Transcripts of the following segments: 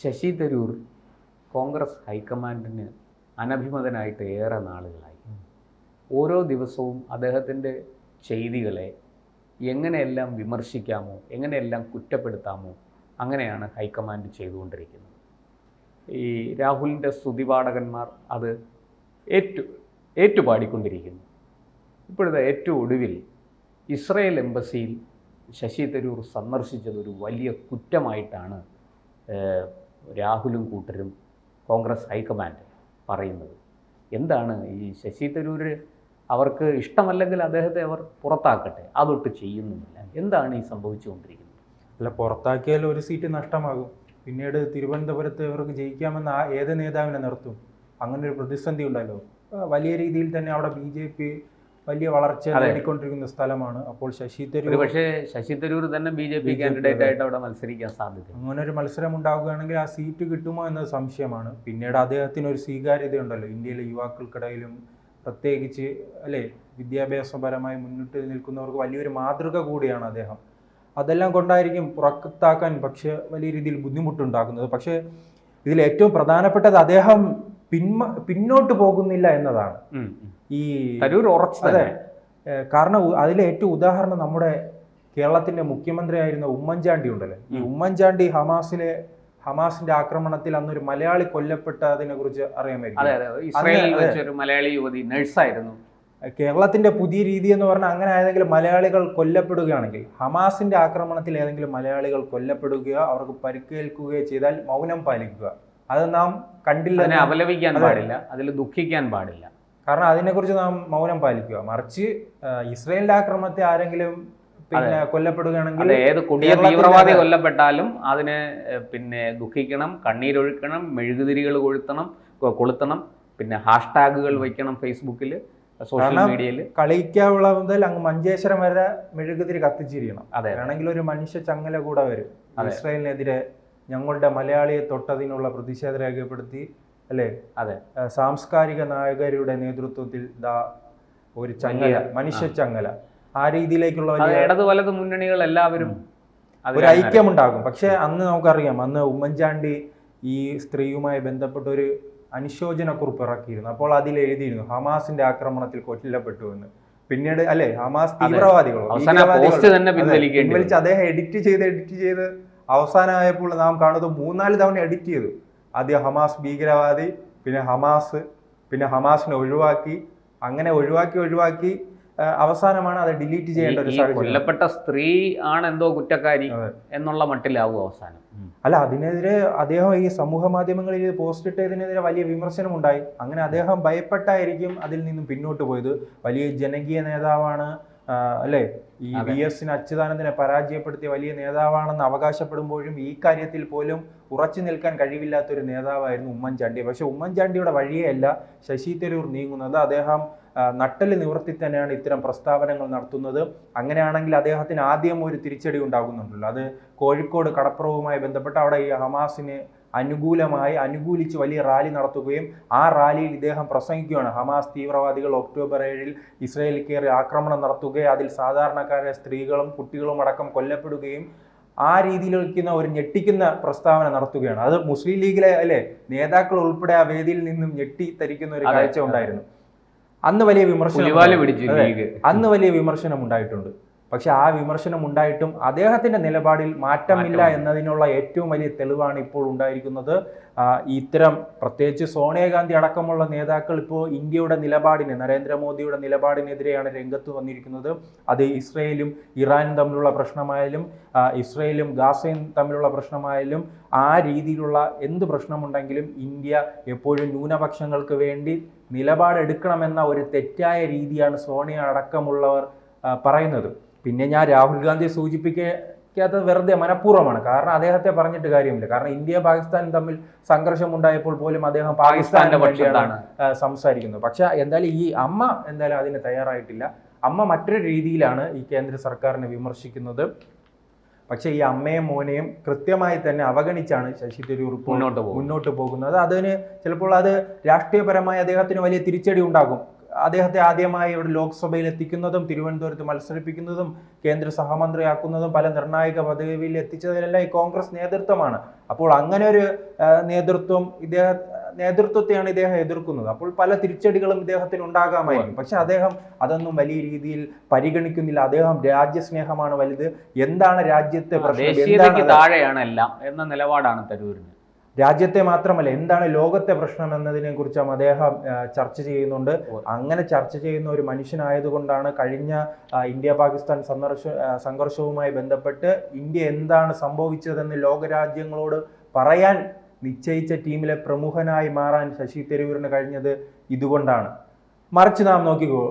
ശശി തരൂർ കോൺഗ്രസ് ഹൈക്കമാൻഡിന് അനഭിമതനായിട്ട് ഏറെ നാളുകളായി. ഓരോ ദിവസവും അദ്ദേഹത്തിന്റെ ചെയ്തികളെ എങ്ങനെയെല്ലാം വിമർശിക്കാമോ എങ്ങനെയെല്ലാം കുറ്റപ്പെടുത്താമോ അങ്ങനെയാണ് ഹൈക്കമാൻഡ് ചെയ്തുകൊണ്ടിരിക്കുന്നത്. ഈ രാഹുലിന്റെ സ്തുതിപാഠകന്മാർ അത് ഏറ്റു ഏറ്റുപാടിക്കൊണ്ടിരിക്കുന്നു. ഇപ്പോഴത്തെ ഏറ്റവും ഒടുവിൽ ഇസ്രയേൽ എംബസിയിൽ ശശി തരൂർ സന്ദർശിച്ചത് ഒരു വലിയ കുറ്റമായിട്ടാണ് രാഹുലും കൂട്ടരും കോൺഗ്രസ് ഹൈക്കമാൻഡ് പറയുന്നത്. എന്താണ് ഈ ശശി തരൂർ അവർക്ക് ഇഷ്ടമല്ലെങ്കിൽ അദ്ദേഹത്തെ അവർ പുറത്താക്കട്ടെ? അതൊട്ട് ചെയ്യുന്നുമില്ല. എന്താണ് ഈ സംഭവിച്ചുകൊണ്ടിരിക്കുന്നത്? അല്ല പുറത്താക്കിയാൽ ഒരു സീറ്റ് നഷ്ടമാകും. പിന്നീട് തിരുവനന്തപുരത്ത് ഇവർക്ക് ജയിക്കാമെന്ന് ആ ഏത് നേതാവിനെ നിർത്തും? അങ്ങനെ ഒരു പ്രതിസന്ധി ഉണ്ടല്ലോ വലിയ രീതിയിൽ തന്നെ അവിടെ ബി ജെ പി വലിയ വളർച്ച നേടിക്കൊണ്ടിരിക്കുന്ന സ്ഥലമാണ്. അപ്പോൾ ശശി തരൂർ പക്ഷേ ശശി തരൂർ തന്നെ ബി ജെ പി കാൻഡിഡേറ്റ് ആയിട്ട് അവിടെ മത്സരിക്കാൻ സാധ്യത അങ്ങനെ ഒരു മത്സരം ഉണ്ടാവുകയാണെങ്കിൽ ആ സീറ്റ് കിട്ടുമോ എന്നത് സംശയമാണ്. പിന്നീട് അദ്ദേഹത്തിന് ഒരു സ്വീകാര്യത ഉണ്ടല്ലോ ഇന്ത്യയിലെ യുവാക്കൾക്കിടയിലും പ്രത്യേകിച്ച് അല്ലേ വിദ്യാഭ്യാസപരമായി മുന്നിട്ട് നിൽക്കുന്നവർക്ക് വലിയൊരു മാതൃക കൂടിയാണ് അദ്ദേഹം. അതെല്ലാം കൊണ്ടായിരിക്കും പുറത്താക്കാൻ പക്ഷേ വലിയ രീതിയിൽ ബുദ്ധിമുട്ടുണ്ടാക്കുന്നത്. പക്ഷേ ഇതിൽ ഏറ്റവും പ്രധാനപ്പെട്ടത് അദ്ദേഹം പിന്മ പിന്നോട്ട് പോകുന്നില്ല എന്നതാണ്. ഈ തരൂർ കാരണം അതിലെ ഏറ്റവും ഉദാഹരണം നമ്മുടെ കേരളത്തിന്റെ മുഖ്യമന്ത്രിയായിരുന്ന ഉമ്മൻചാണ്ടി ഉണ്ടല്ലോ. ഈ ഉമ്മൻചാണ്ടി ഹമാസിലെ ഹമാസിന്റെ ആക്രമണത്തിൽ അന്നൊരു മലയാളി കൊല്ലപ്പെട്ടതിനെ കുറിച്ച് അറിയാൻ അറിയാമായിരിക്കും മലയാളി യുവതി നഴ്സായിരുന്നു. കേരളത്തിന്റെ പുതിയ രീതി എന്ന് പറഞ്ഞാൽ അങ്ങനെ ഏതെങ്കിലും മലയാളികൾ കൊല്ലപ്പെടുകയാണെങ്കിൽ ഹമാസിന്റെ ആക്രമണത്തിൽ ഏതെങ്കിലും മലയാളികൾ കൊല്ലപ്പെടുകയോ അവർക്ക് പരിക്കേൽക്കുകയോ ചെയ്താൽ മൗനം പാലിക്കുക. അത് നാം കണ്ടില്ല അതിനെ അപലപിക്കാൻ പാടില്ല അതിൽ ദുഃഖിക്കാൻ പാടില്ല. കാരണം അതിനെക്കുറിച്ച് നാം മൗനം പാലിക്കുക. മറിച്ച് ഇസ്രയേലിന്റെ ആക്രമണത്തെ ആരെങ്കിലും പിന്നെ കൊല്ലപ്പെടുകയാണെങ്കിൽ ഏത് കൊടിയ തീവ്രവാദി കൊല്ലപ്പെട്ടാലും അതിനെ പിന്നെ ദുഃഖിക്കണം കണ്ണീരൊഴുക്കണം മെഴുകുതിരികൾ കൊഴുത്തണം കൊളുത്തണം പിന്നെ ഹാഷ്ടാഗുകൾ വയ്ക്കണം ഫേസ്ബുക്കിൽ സോഷ്യൽ മീഡിയയിൽ കളിക്കാവുള്ള മുതൽ അങ്ങ് മഞ്ചേശ്വരം വരെ മെഴുകുതിരി കത്തിച്ചിരിക്കണം അതെ ആണെങ്കിൽ ഒരു മനുഷ്യ ചങ്ങല കൂടെ വരും. ഇസ്രായേലിനെതിരെ ഞങ്ങളുടെ മലയാളിയെ തൊട്ടതിനുള്ള പ്രതിഷേധം രേഖപ്പെടുത്തി അല്ലേ? അതെ. സാംസ്കാരിക നായകരുടെ നേതൃത്വത്തിൽ ദാ ഒരു ചങ്ങല മനുഷ്യ ചങ്ങല. ആ രീതിയിലേക്കുള്ള ഇടതു വലത് മുന്നണികൾ എല്ലാവരും ഒരു ഐക്യമുണ്ടാകും. പക്ഷേ അന്ന് നമുക്കറിയാം അന്ന് ഉമ്മൻചാണ്ടി ഈ സ്ത്രീയുമായി ബന്ധപ്പെട്ട ഒരു അനുശോചന കുറിപ്പ് ഇറക്കിയിരുന്നു. അപ്പോൾ അതിൽ എഴുതിയിരുന്നു ഹമാസിന്റെ ആക്രമണത്തിൽ കൊല്ലപ്പെട്ടു എന്ന്. പിന്നീട് അല്ലെ ഹമാസ് തീവ്രവാദികളോ പിൻവലിച്ച് അദ്ദേഹം എഡിറ്റ് ചെയ്ത് എഡിറ്റ് ചെയ്ത് അവസാനമായപ്പോൾ നാം കാണുന്നത് മൂന്നാൽ തവണ എഡിറ്റ് ചെയ്തു. ആദ്യം ഹമാസ് ഭീകരവാദി പിന്നെ ഹമാസ് പിന്നെ ഹമാസിനെ ഒഴിവാക്കി. അങ്ങനെ ഒഴിവാക്കി ഒഴിവാക്കി അവസാനമാണ് അത് ഡിലീറ്റ് ചെയ്യേണ്ട ഒരു കൊല്ലപ്പെട്ട സ്ത്രീ ആണ് എന്തോ കുറ്റക്കാരി. എന്നുള്ള മട്ടിലാവും അവസാനം? അല്ല അതിനെതിരെ അദ്ദേഹം ഈ സമൂഹ മാധ്യമങ്ങളിൽ ഇത് പോസ്റ്റ് ഇട്ടതിനെതിരെ വലിയ വിമർശനം ഉണ്ടായി അങ്ങനെ അദ്ദേഹം ഭയപ്പെട്ടായിരിക്കും അതിൽ നിന്നും പിന്നോട്ട് പോയത്. വലിയ ജനകീയ നേതാവാണ് അല്ലേ? ഈ. വി എസിന് അച്യുതാനന്ദനെ പരാജയപ്പെടുത്തിയ വലിയ നേതാവാണെന്ന് അവകാശപ്പെടുമ്പോഴും ഈ കാര്യത്തിൽ പോലും ഉറച്ചു നിൽക്കാൻ കഴിവില്ലാത്ത ഒരു നേതാവായിരുന്നു ഉമ്മൻചാണ്ടി. പക്ഷെ ഉമ്മൻചാണ്ടിയുടെ വഴിയല്ല ശശി തരൂർ നീങ്ങുന്നത്. അദ്ദേഹം നട്ടൽ നിവർത്തി തന്നെയാണ് ഇത്തരം പ്രസ്താവനകൾ നടത്തുന്നത്. അങ്ങനെയാണെങ്കിൽ അദ്ദേഹത്തിന് ആദ്യം ഒരു തിരിച്ചടി ഉണ്ടാകുന്നുണ്ടല്ലോ. അത് കോഴിക്കോട് കടപ്പുറവുമായി ബന്ധപ്പെട്ട് അവിടെ ഈ ഹമാസിന് അനുകൂലമായി അനുകൂലിച്ച് വലിയ റാലി നടത്തുകയും ആ റാലിയിൽ ഇദ്ദേഹം പ്രസംഗിക്കുകയാണ്. ഹമാസ് തീവ്രവാദികൾ ഒക്ടോബർ ഏഴിൽ ഇസ്രയേലിൽ കയറി ആക്രമണം നടത്തുകയും അതിൽ സാധാരണക്കാരായ സ്ത്രീകളും കുട്ടികളും അടക്കം കൊല്ലപ്പെടുകയും ആ രീതിയിലിരിക്കുന്ന ഒരു ഞെട്ടിക്കുന്ന പ്രസ്താവന നടത്തുകയാണ്. അത് മുസ്ലിം ലീഗിലെ അല്ലെ നേതാക്കൾ ഉൾപ്പെടെ ആ വേദിയിൽ നിന്നും ഞെട്ടി തരിക്കുന്ന ഒരു കാഴ്ച ഉണ്ടായിരുന്നു. അന്ന് വലിയ വിമർശനം അന്ന് വലിയ വിമർശനം ഉണ്ടായിട്ടുണ്ട്. പക്ഷെ ആ വിമർശനം ഉണ്ടായിട്ടും അദ്ദേഹത്തിന്റെ നിലപാടിൽ മാറ്റമില്ല. എന്നതിനുള്ള ഏറ്റവും വലിയ തെളിവാണ് ഇപ്പോൾ ഉണ്ടായിരിക്കുന്നത്. ഇത്തരം പ്രത്യേകിച്ച് സോണിയാഗാന്ധി അടക്കമുള്ള നേതാക്കൾ ഇപ്പോൾ ഇന്ത്യയുടെ നിലപാടിന് നരേന്ദ്രമോദിയുടെ നിലപാടിനെതിരെയാണ് രംഗത്ത് വന്നിരിക്കുന്നത്. അത് ഇസ്രയേലും ഇറാനും തമ്മിലുള്ള പ്രശ്നമായാലും ഇസ്രയേലും ഗാസയും തമ്മിലുള്ള പ്രശ്നമായാലും ആ രീതിയിലുള്ള എന്ത് പ്രശ്നമുണ്ടെങ്കിലും ഇന്ത്യ എപ്പോഴും ന്യൂനപക്ഷങ്ങൾക്ക് വേണ്ടി നിലപാടെടുക്കണമെന്ന ഒരു തെറ്റായ രീതിയാണ് സോണിയ അടക്കമുള്ളവർ പറയുന്നത്. പിന്നെ ഞാൻ രാഹുൽ ഗാന്ധിയെ സൂചിപ്പിക്കാത്തത് വെറുതെ മനഃപൂർവമാണ്. കാരണം അദ്ദേഹത്തെ പറഞ്ഞിട്ട് കാര്യമില്ല. കാരണം ഇന്ത്യ പാകിസ്ഥാൻ തമ്മിൽ സംഘർഷം ഉണ്ടായപ്പോൾ പോലും അദ്ദേഹം പാകിസ്ഥാന്റെ പക്ഷിയാണ് പക്ഷത്താണ് സംസാരിക്കുന്നത്. പക്ഷെ എന്തായാലും ഈ അമ്മ എന്തായാലും അതിന് തയ്യാറായിട്ടില്ല. അമ്മ മറ്റൊരു രീതിയിലാണ് ഈ കേന്ദ്ര സർക്കാരിനെ വിമർശിക്കുന്നത്. പക്ഷേ ഈ അമ്മയും മോനെയും കൃത്യമായി തന്നെ അവഗണിച്ചാണ് ശശി തരൂർ മുന്നോട്ട് മുന്നോട്ട് പോകുന്നത്. അതിന് ചിലപ്പോൾ അത് രാഷ്ട്രീയപരമായി അദ്ദേഹത്തിന് വലിയ തിരിച്ചടി ഉണ്ടാകും. അദ്ദേഹത്തെ ആദ്യമായി ഇവിടെ ലോക്സഭയിൽ എത്തിക്കുന്നതും തിരുവനന്തപുരത്ത് മത്സരിപ്പിക്കുന്നതും കേന്ദ്ര സഹമന്ത്രിയാക്കുന്നതും പല നിർണായക പദവിയിൽ എത്തിച്ചതിലെല്ലാം ഈ കോൺഗ്രസ് നേതൃത്വമാണ്. അപ്പോൾ അങ്ങനെ ഒരു നേതൃത്വം ഇദ്ദേഹ നേതൃത്വത്തെയാണ് ഇദ്ദേഹം എതിർക്കുന്നത്. അപ്പോൾ പല തിരിച്ചടികളും ഇദ്ദേഹത്തിന് ഉണ്ടാകാമായിരിക്കും. പക്ഷെ അദ്ദേഹം അതൊന്നും വലിയ രീതിയിൽ പരിഗണിക്കുന്നില്ല. അദ്ദേഹം രാജ്യസ്നേഹമാണ് വലുത്. എന്താണ് രാജ്യത്തെ പ്രശ്നം? താഴെയാണ് എല്ലാം എന്ന നിലപാടാണ് തരൂരിന്. രാജ്യത്തെ മാത്രമല്ല എന്താണ് ലോകത്തെ പ്രശ്നം എന്നതിനെ കുറിച്ചും അദ്ദേഹം ചർച്ച ചെയ്യുന്നുണ്ട്. അങ്ങനെ ചർച്ച ചെയ്യുന്ന ഒരു മനുഷ്യനായതുകൊണ്ടാണ് കഴിഞ്ഞ ഇന്ത്യ പാകിസ്ഥാൻ സന്ദർശ സംഘർഷവുമായി ബന്ധപ്പെട്ട് ഇന്ത്യ എന്താണ് സംഭവിച്ചതെന്ന് ലോകരാജ്യങ്ങളോട് പറയാൻ നിശ്ചയിച്ച ടീമിലെ പ്രമുഖനായി മാറാൻ ശശി തരൂരിന് കഴിഞ്ഞത് ഇതുകൊണ്ടാണ്. മറിച്ച് നാം നോക്കിക്കോ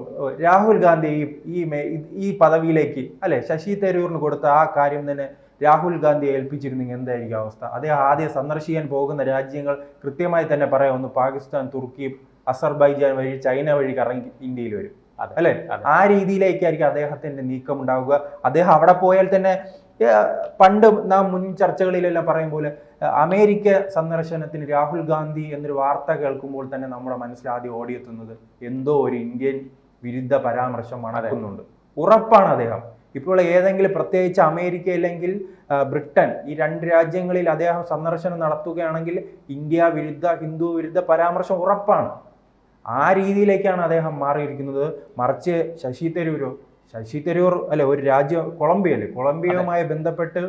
രാഹുൽ ഗാന്ധി ഈ ഈ ഈ പദവിയിലേക്ക് അല്ലെ ശശി തരൂരിന് കൊടുത്ത ആ കാര്യം തന്നെ രാഹുൽ ഗാന്ധിയെ ഏൽപ്പിച്ചിരുന്നെങ്കിൽ എന്തായിരിക്കും അവസ്ഥ? അദ്ദേഹം ആദ്യം സന്ദർശിക്കാൻ പോകുന്ന രാജ്യങ്ങൾ കൃത്യമായി തന്നെ പറയാം. ഒന്ന് പാകിസ്ഥാൻ തുർക്കി അസർബൈജാൻ വഴി ചൈന വഴി കറങ്ങി ഇന്ത്യയിൽ വരും. അല്ലെ? ആ രീതിയിലേക്കായിരിക്കും അദ്ദേഹത്തിന്റെ നീക്കം ഉണ്ടാവുക. അദ്ദേഹം അവിടെ പോയാൽ തന്നെ പണ്ട് നാം മുൻ ചർച്ചകളിലെല്ലാം പറയും പോലെ അമേരിക്ക സന്ദർശനത്തിന് രാഹുൽ ഗാന്ധി എന്നൊരു വാർത്ത കേൾക്കുമ്പോൾ തന്നെ നമ്മുടെ മനസ്സിൽ ആദ്യം ഓടിയെത്തുന്നത് എന്തോ ഒരു ഇന്ത്യൻ വിരുദ്ധ പരാമർശം മണക്കുന്നുണ്ട്. ഉറപ്പാണ് അദ്ദേഹം. ഇപ്പോൾ ഏതെങ്കിലും പ്രത്യേകിച്ച് അമേരിക്ക അല്ലെങ്കിൽ ബ്രിട്ടൻ ഈ രണ്ട് രാജ്യങ്ങളിൽ അദ്ദേഹം സന്ദർശനം നടത്തുകയാണെങ്കിൽ ഇന്ത്യ വിരുദ്ധ ഹിന്ദു വിരുദ്ധ പരാമർശം ഉറപ്പാണ്. ആ രീതിയിലേക്കാണ് അദ്ദേഹം മാറിയിരിക്കുന്നത്. മറിച്ച് ശശി തരൂരോ ശശി തരൂർ അല്ലെ ഒരു രാജ്യം കൊളംബിയ അല്ലേ കൊളംബിയയുമായി ബന്ധപ്പെട്ട്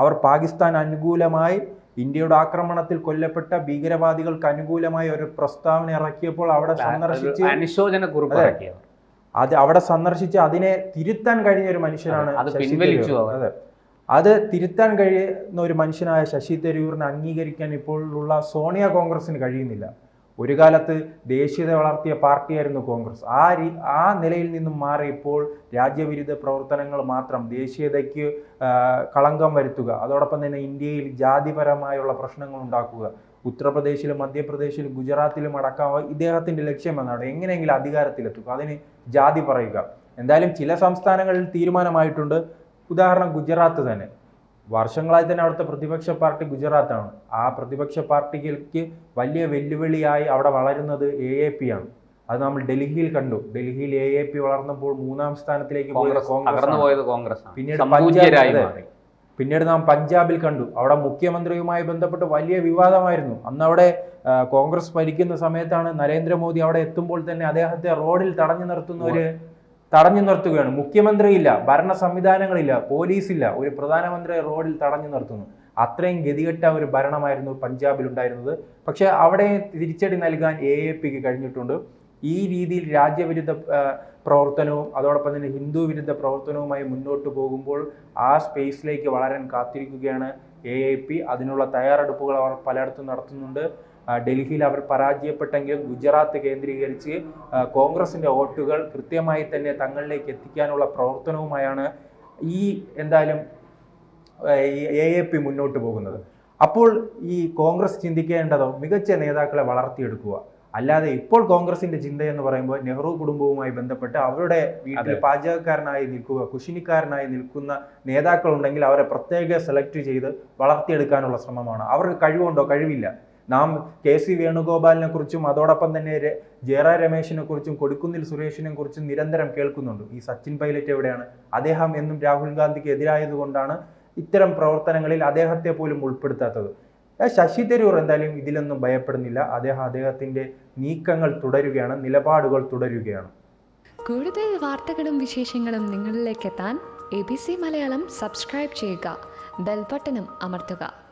അവർ പാകിസ്ഥാൻ അനുകൂലമായി ഇന്ത്യയുടെ ആക്രമണത്തിൽ കൊല്ലപ്പെട്ട ഭീകരവാദികൾക്ക് അനുകൂലമായി ഒരു പ്രസ്താവന ഇറക്കിയപ്പോൾ അവിടെ സന്ദർശിച്ച് അനുശോചന കുറിപ്പ് അതെ. അവിടെ സന്ദർശിച്ച് അതിനെ തിരുത്താൻ കഴിഞ്ഞ ഒരു മനുഷ്യനാണ് അതെ, അത് ശശി പിൻവലിച്ചു അതെ. അത് തിരുത്താൻ കഴിയുന്ന ഒരു മനുഷ്യനായ ശശി തരൂരിനെ അംഗീകരിക്കാൻ ഇപ്പോഴുള്ള സോണിയ കോൺഗ്രസിന് കഴിയുന്നില്ല. ഒരു കാലത്ത് ദേശീയത വളർത്തിയ പാർട്ടിയായിരുന്നു കോൺഗ്രസ്. ആ രീ ആ നിലയിൽ നിന്നും മാറി ഇപ്പോൾ രാജ്യവിരുദ്ധ പ്രവർത്തനങ്ങൾ മാത്രം ദേശീയതയ്ക്ക് കളങ്കം വരുത്തുക അതോടൊപ്പം തന്നെ ഇന്ത്യയിൽ ജാതിപരമായുള്ള പ്രശ്നങ്ങൾ ഉണ്ടാക്കുക ഉത്തർപ്രദേശിലും മധ്യപ്രദേശിലും ഗുജറാത്തിലും അടക്കം ഇദ്ദേഹത്തിന്റെ ലക്ഷ്യം എന്നാണ് എങ്ങനെയെങ്കിലും അധികാരത്തിലെത്തുക. അതിന് ജാതി പറയുക. എന്തായാലും ചില സംസ്ഥാനങ്ങളിൽ തീരുമാനമായിട്ടുണ്ട്. ഉദാഹരണം ഗുജറാത്ത് തന്നെ. വർഷങ്ങളായി തന്നെ അവിടുത്തെ പ്രതിപക്ഷ പാർട്ടി ഗുജറാത്താണ്. ആ പ്രതിപക്ഷ പാർട്ടികൾക്ക് വലിയ വെല്ലുവിളിയായി അവിടെ വളരുന്നത് എ എ പി ആണ്. അത് നമ്മൾ ഡൽഹിയിൽ കണ്ടു. ഡൽഹിയിൽ എ എ പി വളർന്നപ്പോൾ മൂന്നാം സ്ഥാനത്തിലേക്ക് പോയത് കോൺഗ്രസ് പിന്നീട് പഞ്ചായത്ത് പിന്നീട് നാം പഞ്ചാബിൽ കണ്ടു. അവിടെ മുഖ്യമന്ത്രിയുമായി ബന്ധപ്പെട്ട് വലിയ വിവാദമായിരുന്നു. അന്നവിടെ കോൺഗ്രസ് ഭരിക്കുന്ന സമയത്താണ് നരേന്ദ്രമോദി അവിടെ എത്തുമ്പോൾ തന്നെ അദ്ദേഹത്തെ റോഡിൽ തടഞ്ഞു നിർത്തുന്ന ഒരു തടഞ്ഞു നിർത്തുകയാണ്. മുഖ്യമന്ത്രിയില്ല ഭരണ സംവിധാനങ്ങളില്ല പോലീസില്ല ഒരു പ്രധാനമന്ത്രിയെ റോഡിൽ തടഞ്ഞു നിർത്തുന്നു. അത്രയും ഗതികെട്ട ഒരു ഭരണമായിരുന്നു പഞ്ചാബിൽ ഉണ്ടായിരുന്നത്. പക്ഷെ അവിടെ തിരിച്ചടി നൽകാൻ എ എ പിക്ക് കഴിഞ്ഞിട്ടുണ്ട്. ഈ രീതിയിൽ രാജ്യവിരുദ്ധ പ്രവർത്തനവും അതോടൊപ്പം തന്നെ ഹിന്ദു വിരുദ്ധ പ്രവർത്തനവുമായി മുന്നോട്ട് പോകുമ്പോൾ ആ സ്പേസിലേക്ക് വളരാൻ കാത്തിരിക്കുകയാണ് എ ഐ പി അതിനുള്ള തയ്യാറെടുപ്പുകൾ അവർ പലയിടത്തും നടത്തുന്നുണ്ട്. ഡൽഹിയിൽ അവർ പരാജയപ്പെട്ടെങ്കിലും ഗുജറാത്ത് കേന്ദ്രീകരിച്ച് കോൺഗ്രസിന്റെ വോട്ടുകൾ കൃത്യമായി തന്നെ തങ്ങളിലേക്ക് എത്തിക്കാനുള്ള പ്രവർത്തനവുമായാണ് ഈ എന്തായാലും എ എ പി മുന്നോട്ട് പോകുന്നത്. അപ്പോൾ ഈ കോൺഗ്രസ് ചിന്തിക്കേണ്ടതോ? മികച്ച നേതാക്കളെ വളർത്തിയെടുക്കുക. അല്ലാതെ ഇപ്പോൾ കോൺഗ്രസിന്റെ ചിന്ത എന്ന് പറയുമ്പോൾ നെഹ്റു കുടുംബവുമായി ബന്ധപ്പെട്ട് അവരുടെ വീട്ടിൽ. പാചകക്കാരനായി നിൽക്കുക കുശിനിക്കാരനായി നിൽക്കുന്ന നേതാക്കളുണ്ടെങ്കിൽ അവരെ പ്രത്യേക സെലക്ട് ചെയ്ത് വളർത്തിയെടുക്കാനുള്ള ശ്രമമാണ്. അവർക്ക് കഴിവുണ്ടോ? കഴിവില്ല. നാം കെ സി വേണുഗോപാലിനെ കുറിച്ചും അതോടൊപ്പം തന്നെ ജയറാ രമേശിനെ കുറിച്ചും കൊടുക്കുന്നിൽ സുരേഷിനെ കുറിച്ചും നിരന്തരം കേൾക്കുന്നുണ്ട്. ഈ സച്ചിൻ പൈലറ്റ് എവിടെയാണ്? അദ്ദേഹം എന്നും രാഹുൽ ഗാന്ധിക്ക് എതിരായതുകൊണ്ടാണ് ഇത്തരം പ്രവർത്തനങ്ങളിൽ അദ്ദേഹത്തെ പോലും ഉൾപ്പെടുത്താത്തത്. ശശി തരൂർ എന്തായാലും ഇതിലൊന്നും ഭയപ്പെടുന്നില്ല. അദ്ദേഹം അദ്ദേഹത്തിന്റെ നീക്കങ്ങൾ തുടരുകയാണ് നിലപാടുകൾ തുടരുകയാണ്. കൂടുതൽ വാർത്തകളും വിശേഷങ്ങളും നിങ്ങളിലേക്ക് എത്താൻ A B C Malayalam subscribe ചെയ്യുക. ബെൽബട്ടനും അമർത്തുക.